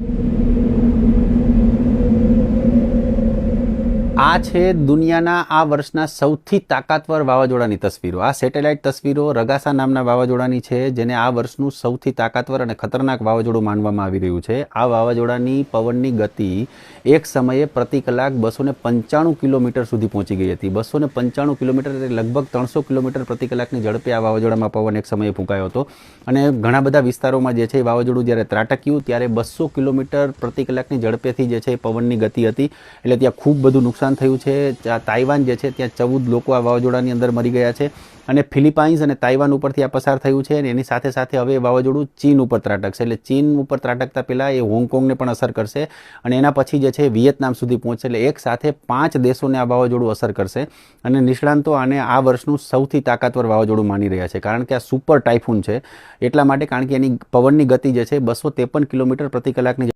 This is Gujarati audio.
you આ છે દુનિયાના આ વર્ષના સૌથી તાકાતવર વાવાઝોડાની તસવીરો. આ સેટેલાઇટ તસવીરો રગાસા નામના વાવાઝોડાની છે, જેને આ વર્ષનું સૌથી તાકાતવર અને ખતરનાક વાવાઝોડું માનવામાં આવી રહ્યું છે. આ વાવાઝોડાની પવનની ગતિ એક સમયે પ્રતિ કલાક બસો ને પંચાણું કિલોમીટર સુધી પહોંચી ગઈ હતી. બસો ને પંચાણું કિલોમીટર એટલે લગભગ ત્રણસો કિલોમીટર પ્રતિ કલાકની ઝડપે આ વાવાઝોડામાં પવન એક સમયે ફૂંકાયો હતો. અને ઘણા બધા વિસ્તારોમાં જે છે, એ વાવાઝોડું જ્યારે ત્રાટક્યું, ત્યારે બસો કિલોમીટર પ્રતિ કલાકની ઝડપેથી જે છે, એ પવનની ગતિ હતી. એટલે ત્યાં ખૂબ બધું નુકસાન થયું છે તાઇવાન જે છે, ત્યાં ચૌદ લોકો આ વાવાઝોડાની અંદર મરી ગયા છે અને ફિલિપાઇન્સ અને તાઇવાન ઉપરથી આ પસાર થયું છે અને એની સાથે સાથે હવે વાવાઝોડું ચીન ઉપર ત્રાટકશે. એટલે ચીન ઉપર ત્રાટકતા પહેલાં એ હોંગકોંગને પણ અસર કરશે અને એના પછી જે છે, વિયેતનામ સુધી પહોંચશે. એટલે એક સાથે પાંચ દેશોને આ વાવાઝોડું અસર કરશે અને નિષ્ણાંતો આને આ વર્ષનું સૌથી તાકાતવર વાવાઝોડું માની રહ્યા છે. કારણ કે આ સુપર ટાઇફૂન છે, એટલા માટે કારણ કે એની પવનની ગતિ જે છે, બસો ત્રેપન કિલોમીટર પ્રતિ કલાકની